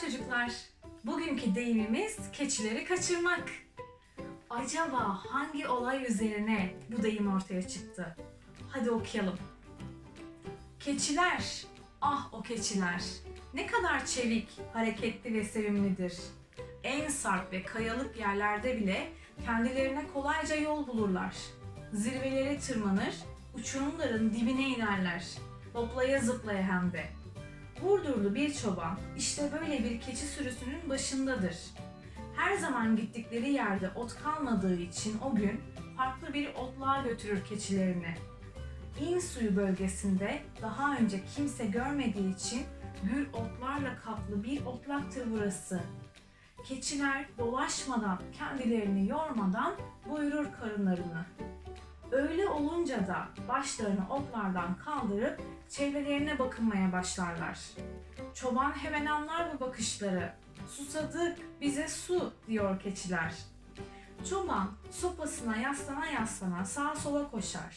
çocuklar. Bugünkü deyimimiz keçileri kaçırmak. Acaba hangi olay üzerine bu deyim ortaya çıktı? Hadi okuyalım. Keçiler, ah o keçiler. Ne kadar çevik, hareketli ve sevimlidir. En sarp ve kayalık yerlerde bile kendilerine kolayca yol bulurlar. Zirvelere tırmanır, uçurumların dibine inerler. Hoplaya zıplaya hem de. Burdurlu bir çoban işte böyle bir keçi sürüsünün başındadır. Her zaman gittikleri yerde ot kalmadığı için o gün farklı bir otluğa götürür keçilerini. İn suyu bölgesinde daha önce kimse görmediği için gür otlarla kaplı bir otlaktır burası. Keçiler dolaşmadan, kendilerini yormadan buyurur karınlarını. Öyle olunca da başlarını otlardan kaldırıp çevrelerine bakınmaya başlarlar. Çoban hemen anlar bu bakışları. Susadık, bize su diyor keçiler. Çoban sopasına yaslana yaslana sağa sola koşar.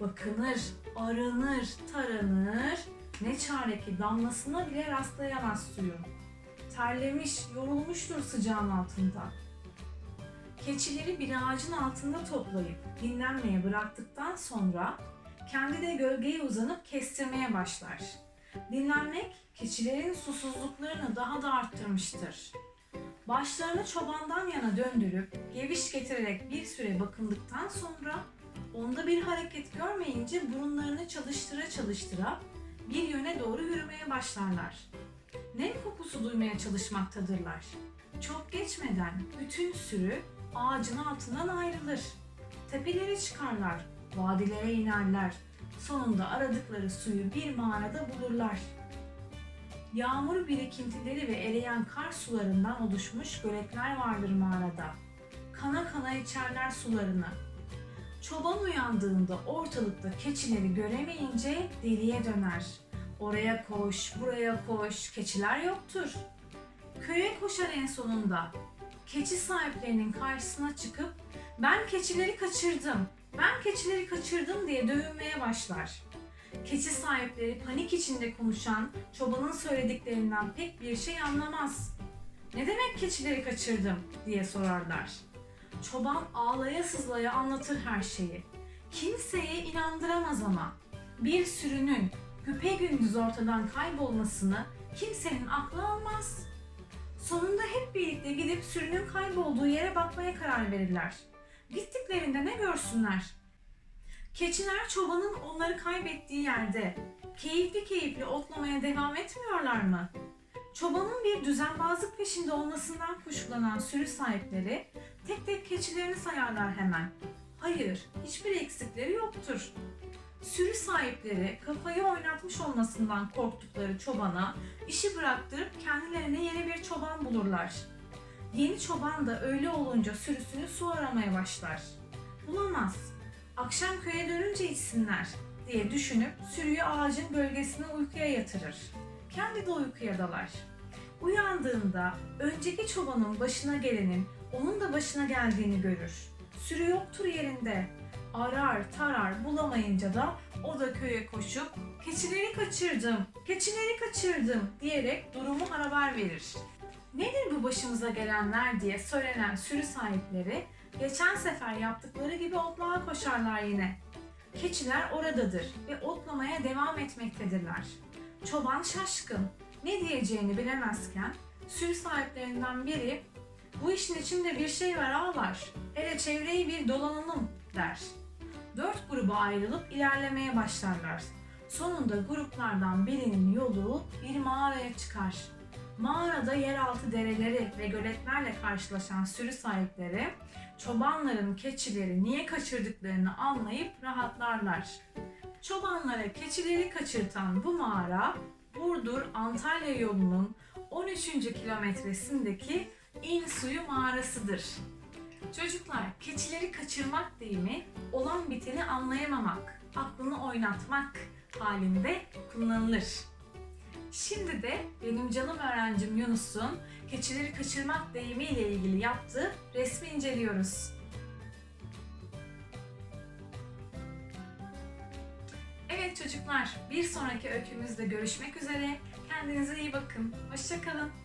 Bakınır, aranır, taranır. Ne çare ki damlasına bile rastlayamaz suyun. Terlemiş, yorulmuştur sıcağın altında. Keçileri bir ağacın altında toplayıp dinlenmeye bıraktıktan sonra kendi de gölgeye uzanıp kestirmeye başlar. Dinlenmek keçilerin susuzluklarını daha da arttırmıştır. Başlarını çobandan yana döndürüp geviş getirerek bir süre bakındıktan sonra onda bir hareket görmeyince burunlarını çalıştıra çalıştıra bir yöne doğru yürümeye başlarlar. Nem kokusu duymaya çalışmaktadırlar. Çok geçmeden bütün sürü ağacın altından ayrılır. Tepelere çıkarlar, vadilere inerler. Sonunda aradıkları suyu bir mağarada bulurlar. Yağmur birikintileri ve eriyen kar sularından oluşmuş göletler vardır mağarada. Kana kana içerler sularını. Çoban uyandığında ortalıkta keçileri göremeyince deliye döner. Oraya koş, buraya koş, keçiler yoktur. Köye koşar en sonunda. Keçi sahiplerinin karşısına çıkıp ben keçileri kaçırdım, ben keçileri kaçırdım diye dövünmeye başlar. Keçi sahipleri panik içinde konuşan çobanın söylediklerinden pek bir şey anlamaz. Ne demek keçileri kaçırdım diye sorarlar. Çoban ağlaya sızlaya anlatır her şeyi. Kimseye inandıramaz ama. Bir sürünün güpegündüz ortadan kaybolmasını kimsenin aklı almaz. Sonunda hep birlikte gidip sürünün kaybolduğu yere bakmaya karar verirler. Gittiklerinde ne görsünler? Keçiler çobanın onları kaybettiği yerde keyifli keyifli otlamaya devam etmiyorlar mı? Çobanın bir düzenbazlık peşinde olmasından kuşkulanan sürü sahipleri tek tek keçilerini sayarlar hemen. Hayır, hiçbir eksikleri yoktur. Sürü sahipleri kafayı oynatmış olmasından korktukları çobana işi bıraktırıp kendilerine yeni bir çoban bulurlar. Yeni çoban da öyle olunca sürüsünü su aramaya başlar. Bulamaz. Akşam köye dönünce içsinler diye düşünüp sürüyü ağacın gölgesine uykuya yatırır. Kendi de uykuya dalar. Uyandığında önceki çobanın başına gelenin onun da başına geldiğini görür. Sürü yoktur yerinde. Arar tarar bulamayınca da o da köye koşup keçileri kaçırdım, keçileri kaçırdım diyerek durumu haber verir. Nedir bu başımıza gelenler diye söylenen sürü sahipleri geçen sefer yaptıkları gibi otluğa koşarlar yine. Keçiler oradadır ve otlamaya devam etmektedirler. Çoban şaşkın, ne diyeceğini bilemezken sürü sahiplerinden biri bu işin içinde bir şey var ağlar, hele çevreyi bir dolanalım der. Dört gruba ayrılıp ilerlemeye başlarlar. Sonunda gruplardan birinin yolu bir mağaraya çıkar. Mağarada yeraltı dereleri ve göletlerle karşılaşan sürü sahipleri çobanların keçileri niye kaçırdıklarını anlayıp rahatlarlar. Çobanlara keçileri kaçırtan bu mağara Burdur Antalya yolunun 13. kilometresindeki İn Suyu mağarasıdır. Çocuklar, keçileri kaçırmak deyimi olan biteni anlayamamak, aklını oynatmak halinde kullanılır. Şimdi de benim canım öğrencim Yunus'un keçileri kaçırmak deyimiyle ilgili yaptığı resmi inceliyoruz. Evet çocuklar, bir sonraki öykümüzde görüşmek üzere. Kendinize iyi bakın. Hoşçakalın.